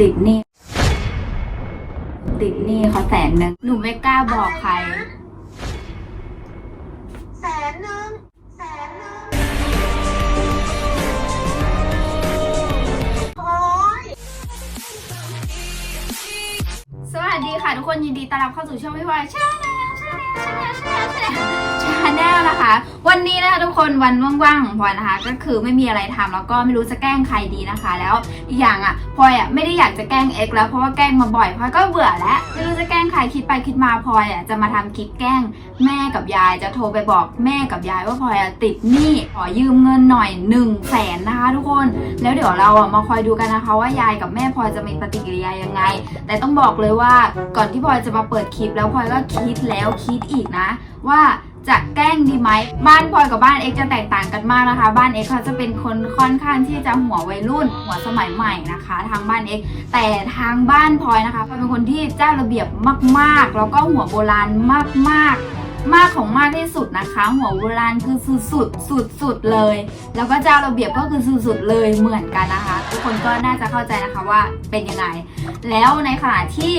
ติดหนี้ติดหนี้เขาแสนหนึ่งหนูไม่กล้าบอกใคร แสนหนึ่งแสนหนึ่งโอ้ยสวัสดีค่ะทุกคนยินดีต้อนรับเข้าสู่ช่องวิวาชาแนลชาแนลชาแนลชาแนลชาแนลชา แนลนะคะ วันนี้นะคะทุกคนวันว่างๆของพลอยนะคะ ก็คือไม่มีอะไรทำแล้วก็ไม่รู้จะแกล้งใครดีนะคะ แล้วอีกอย่างอะพลอยอะไม่ได้อยากจะแกล้งเอ็กแล้วเพราะว่าแกล้งมาบ่อยพลอยก็เบื่อแล้วไม่รู้จะแกล้งใครคิดไปคิดมาพลอยอะจะมาทำคลิปแกล้งแม่กับยายจะโทรไปบอกแม่กับยายว่าพลอยอะติดหนี้ขอยืมเงินหน่อย1นึ่งแสนนะคะทุกคน แล้วเดี๋ยวเราอะมาคอยดูกันนะคะ ว่ายายกับแม่พลอยจะมีปฏิกิริยายังไง แต่ต้องบอกเลยว่าก่อนที่พลอยจะมาเปิดคลิปแล้วพลอยก็คิดแล้วคิดอีกนะ ว่า จะแกล้งดีไหม บ้านพลอยกับบ้านเอ็กจะแตกต่างกันมากนะคะ บ้านเอ็กเขาจะเป็นคนค่อนข้างที่จะหัววัยรุ่น หัวสมัยใหม่นะคะ ทางบ้านเอ็กแต่ทางบ้านพลอยนะคะพลอยเป็นคนที่เจ้าระเบียบมาก ๆ แล้วก็หัวโบราณมาก ๆมากของมากที่สุดนะคะ หัวโบราณคือสุดๆสุดๆเลย แล้วก็เจ้าระเบียบก็คือสุดๆเลยเหมือนกันนะคะ ทุกคนก็น่าจะเข้าใจนะคะว่าเป็นยังไง แล้วในขณะที่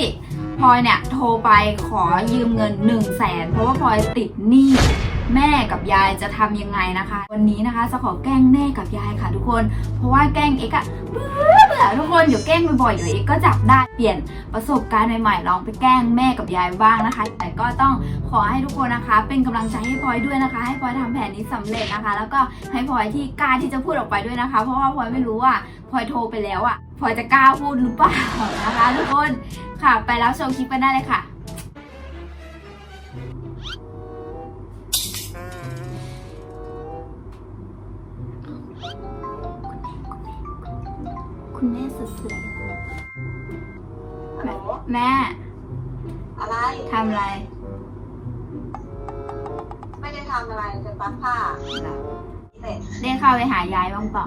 พลอยเนี่ยโทรไปขอยืมเงิน1นึ่งแสนเพราะว่าพลอยติดหนี้แม่กับยายจะทำยังไงนะคะ วันนี้นะคะจะขอแกล้งแม่กับยายค่ะทุกคน เพราะว่าแกล้งเอ็กอะเบื่อเบื่อทุกคนเดี๋ยวแกล้งบ่อยๆเดี๋ยวเอ็กก็จับได้เปลี่ยนประสบการณ์ใหม่ๆลองไปแกล้งแม่กับยายบ้างนะคะ แต่ก็ต้องขอให้ทุกคนนะคะ เป็นกำลังใจให้พลอยด้วยนะคะ ให้พลอยทำแผนนี้สำเร็จนะคะ แล้วก็ให้พลอยที่กล้าที่จะพูดออกไปด้วยนะคะ เพราะว่าพลอยไม่รู้ว่าพลอยโทรไปแล้วอะ พลอยจะกล้าพูดหรือเปล่านะคะทุกคนค่ะไปแล้วชมคลิปกันได้เลยค่ะคุณแม่สุดสวยฮัลโหลแม่อะไร ทำอะไร ไม่ได้ทำอะไรจะซักผ้าเสร็จได้เข้าไปหายายบ้างเปล่า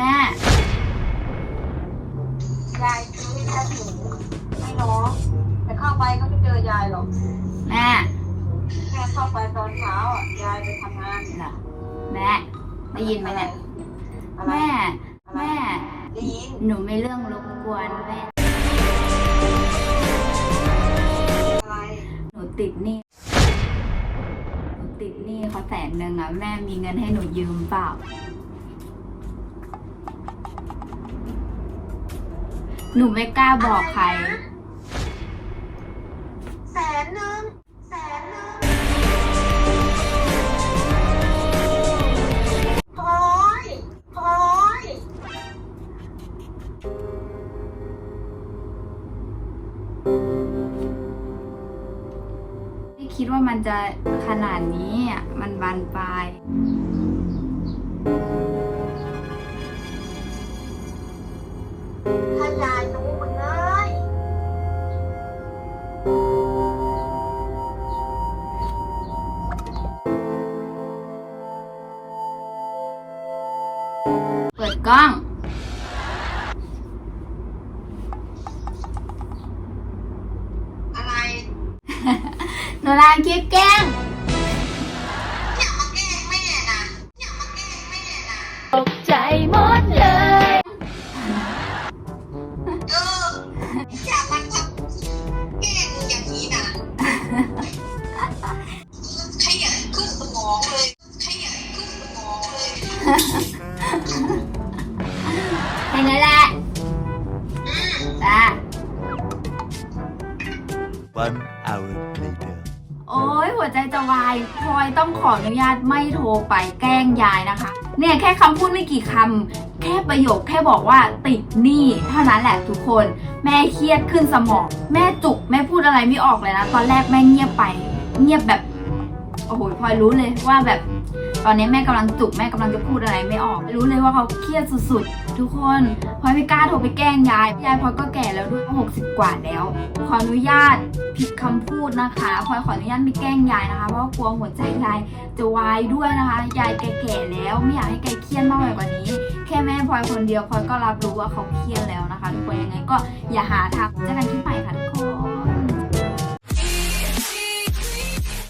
แม่ ยายซื้อให้แค่ถุงให้น้องแต่เข้าไปก็ไม่เจอยายหรอกแม่แค่เข้าไปตอนเช้าอะยายไปทำงานเหรอแม่ได้ยินไหมเนี่ยอะไรแม่ แม่ ได้ยินหนูไม่เรื่องรบกวนแม่ อะไรหนูติดหนี้หนูติดหนี้เขาแสนหนึ่งอะแม่มีเงินให้หนูยืมเปล่า หนูไม่กล้าบอกใคร แสนหนึ่งแสนหนึ่งพลอยพลอยไม่คิดว่ามันจะขนาดนี้อะมันบานปลาย เปิดกล้อง อะไรหนูลาคลิปแกล้งอย่ามาแกล้งแม่นะอย่ามาแกล้งแม่นะตกใจหมดเลยเอออย่ามาแบบแกล้งอย่างนี้นะขยันขึ้นสมองเลยขยันขึ้นสมองเลย แค่นั้นแหละจ้า One hour later. โอ้ยหัวใจจะวายพลอยต้องขออนุญาตไม่โทรไปแกล้งยายนะคะ เนี่ยแค่คำพูดไม่กี่คำแค่ประโยคแค่บอกว่าติดหนี้เท่านั้นแหละทุกคน แม่เครียดขึ้นสมอง แม่จุกแม่พูดอะไรไม่ออกเลยนะ ตอนแรกแม่เงียบไป เงียบแบบ โอ้โหพลอยรู้เลยว่าแบบตอนนี้แม่กำลังจุกแม่กำลังจะพูดอะไรไม่ออก รู้เลยว่าเขาเครียดสุดๆ ทุกคนพลอยไม่กล้าโทรไปแกล้งยายยายพลอยก็แก่แล้วด้วยหกสิบกว่าแล้ว ขออนุญาตผิดคำพูดนะคะพลอยขออนุญาตไม่แกล้งยายนะคะเพราะกลัวหัวใจยายจะวายด้วยนะคะยายแก่ๆแล้วไม่อยากให้แกเครียดมากไปกว่านี้ แค่แม่พลอยคนเดียวพลอยก็รับรู้ว่าเขาเครียดแล้วนะคะทุกคนยังไงก็อย่าหาทำเจอกันคลิปใหม่